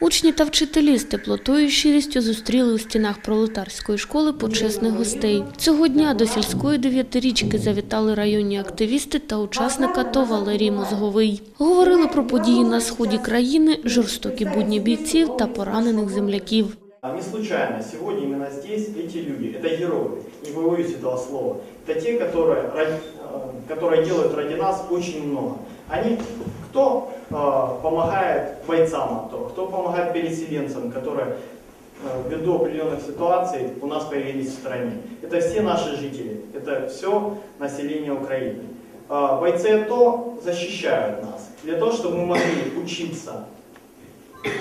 Учні та вчителі з теплотою і щирістю зустріли у стінах пролетарської школи почесних гостей. Цього дня до сільської дев'ятирічки завітали районні активісти та учасник АТО Валерій Мозговий. Говорили про події на сході країни, жорстокі будні бійців та поранених земляків. А Не случайно сегодня именно здесь эти люди, это герои, не побоюсь этого слова. Это те, которые, ради- э, которые делают ради нас очень много. Они, Кто э, помогает бойцам АТО, кто помогает переселенцам, которые э, ввиду определенных ситуаций у нас появились в стране. Это все наши жители, это все население Украины. А Бойцы АТО защищают нас для того, чтобы мы могли учиться,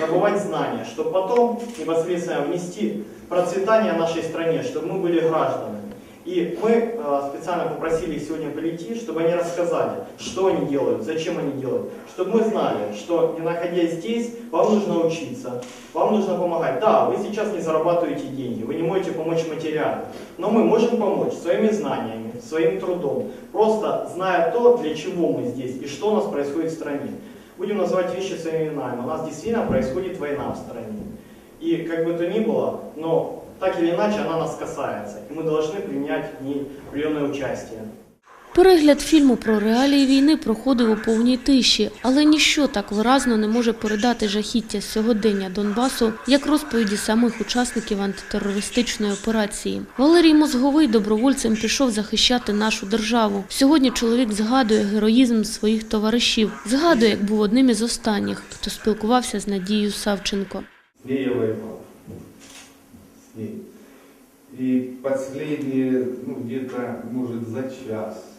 добывать знания, чтобы потом непосредственно внести процветание нашей стране, чтобы мы были гражданами. И мы э, специально попросили их сегодня прийти, чтобы они рассказали, что они делают, зачем они делают, чтобы мы знали, что не находясь здесь, вам нужно учиться, вам нужно помогать. Да, вы сейчас не зарабатываете деньги, вы не можете помочь материально, но мы можем помочь своими знаниями, своим трудом, просто зная то, для чего мы здесь и что у нас происходит в стране. Будем называть вещи своими именами. У нас действительно происходит война в стране. И как бы то ни было, но так или иначе она нас касается. И мы должны принять в ней определенное участие. Перегляд фільму про реалії війни проходив у повній тиші, але ніщо так виразно не може передати жахіття сьогодення Донбасу, як розповіді самих учасників антитерористичної операції. Валерій Мозговий добровольцем пішов захищати нашу державу. Сьогодні чоловік згадує героїзм своїх товаришів, згадує, як був одним із останніх, хто спілкувався з Надією Савченко. я воевал. Ней. И последние, ну, где-то, может, за час,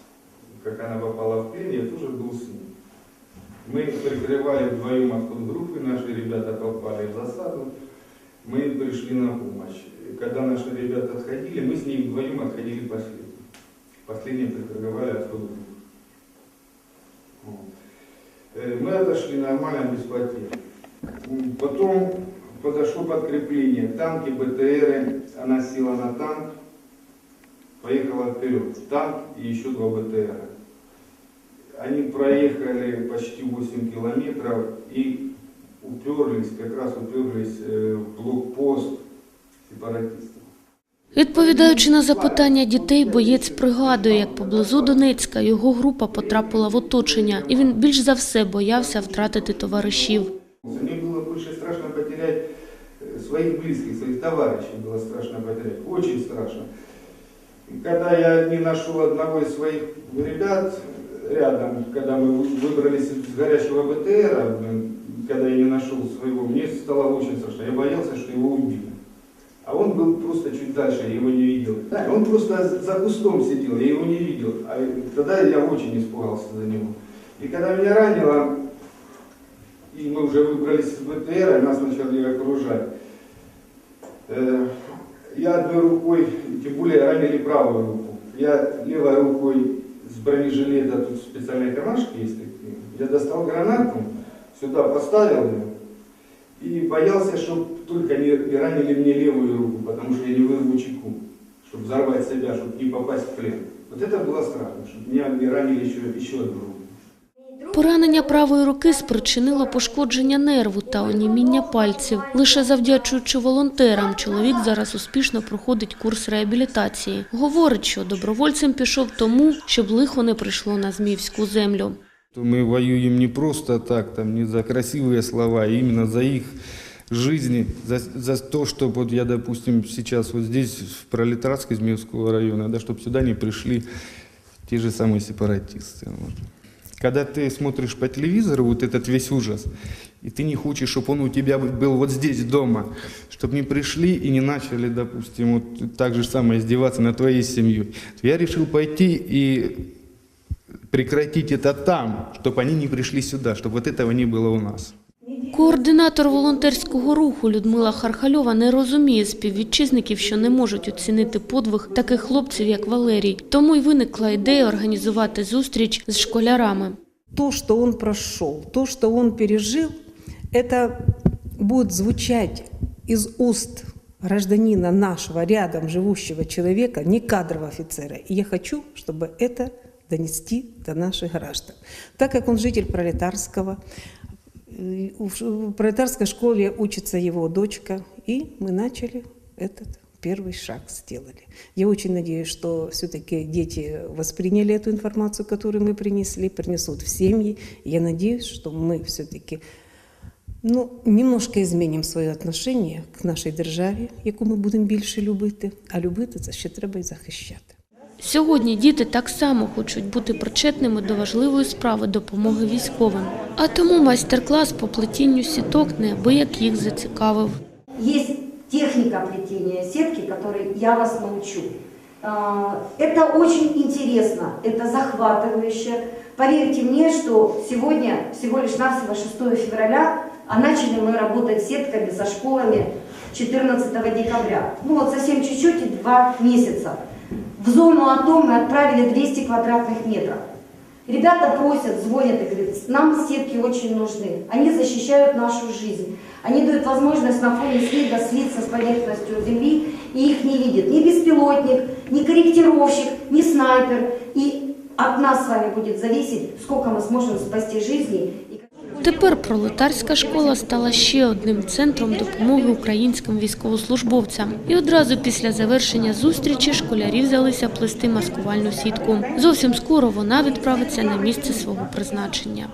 как она попала в плен, я тоже был с ней. Мы прикрывали вдвоем отход группы, наши ребята попали в засаду, мы пришли на помощь. Когда наши ребята отходили, мы с ней вдвоем отходили последние. Последние прикрывали отход группы. Вот. Э, Мы отошли нормально, без потерь. Потом подошло подкрепление. Танки, БТРы. Она села на танк, поехала вперед. Танк и еще два БТРа. Они проехали почти 8 километров и уперлись, как раз уперлись э, в блокпост сепаратистов. Відповідаючи на запитання дітей, боєць пригадує, як поблизу Донецька його група потрапила в оточення, і він більш за все боявся втратити товаришів. Своих близких, своих товарищей было страшно потерять, очень страшно. И когда я не нашел одного из своих ребят рядом, когда мы вы- выбрались из горящего БТРа, когда я не нашел своего, мне стало очень страшно. Я боялся, что его убили. А он был просто чуть дальше, я его не видел. Он просто за кустом сидел, я его не видел. А тогда я очень испугался за него. И когда меня ранило, и мы уже выбрались из БТР, и нас начали окружать. Э, Я одной рукой, тем более ранили правую руку, я левой рукой с бронежилета, тут специальные кармашки есть такие, я достал гранату, сюда поставил ее, и боялся, чтобы только не, не ранили мне левую руку, потому что я не вырву чеку, чтобы взорвать себя, чтобы не попасть в плен. Вот это было страшно, чтобы меня не ранили еще, еще одну руку. Поранення правої руки спричинило пошкодження нерву та оніміння пальців. Лише завдячуючи волонтерам, чоловік зараз успішно проходить курс реабілітації. Говорить, що добровольцем пішов тому, щоб лихо не прийшло на Зміївську землю. То Мы воюем не просто так, там, не за красивые слова, а именно за их жизни, за, за то, чтобы вот я, допустим, сейчас вот здесь, в Пролетарске Змеевского района, да, чтобы сюда не пришли те же самые сепаратисты. Вот. Когда ты смотришь по телевизору вот этот весь ужас, и ты не хочешь, чтобы он у тебя был вот здесь дома, чтобы не пришли и не начали, допустим, вот так же самое издеваться над твоей семьей. то Я решил пойти и прекратить это там, чтобы они не пришли сюда, чтобы вот этого не было у нас. Координатор волонтерського руху Людмила Хархальова не розуміє співвітчизників, що не можуть оцінити подвиг таких хлопців, як Валерій. Тому й виникла ідея організувати зустріч з школярами. то, что он прошел, то, что он пережил, это будет звучать из уст гражданина нашего, рядом живущего человека, не кадрового офицера. И я хочу, чтобы это донести до наших граждан. Так как он житель пролетарского, И В ш- в пролетарской школе учится его дочка, и мы начали этот первый шаг сделали. Я очень надеюсь, что все-таки дети восприняли эту информацию, которую мы принесли, принесут в семьи. Я надеюсь, что мы все-таки ну, немножко изменимо своє отношення к нашій державі, яку ми будемо більше любити. А любити це ще треба і захищати. Сьогодні діти так само хочуть бути причетними до важливої справи допомоги військовим. А тому майстер-клас по плетінню сіток неабияк їх зацікавив. Есть техника плетения сетки, которой я вас научу. А, Это очень интересно, это захватывающе. Поверьте мне, что сегодня всего лишь навсего 6 февраля, а начали мы работать сетками со школами 14 декабря. Ну вот совсем чуть-чуть, и два месяца. В зону АТО мы отправили 200 квадратных метров. Ребята просят, звонят и говорят, нам сетки очень нужны. Они защищают нашу жизнь. Они дают возможность на фоне снега слиться с поверхностью земли, и их не видит ни беспилотник, ни корректировщик, ни снайпер. И от нас с вами будет зависеть, сколько мы сможем спасти жизней. Тепер пролетарська школа стала ще одним центром допомоги українським військовослужбовцям. І одразу після завершення зустрічі школярі взялися плести маскувальну сітку. Зовсім скоро вона відправиться на місце свого призначення.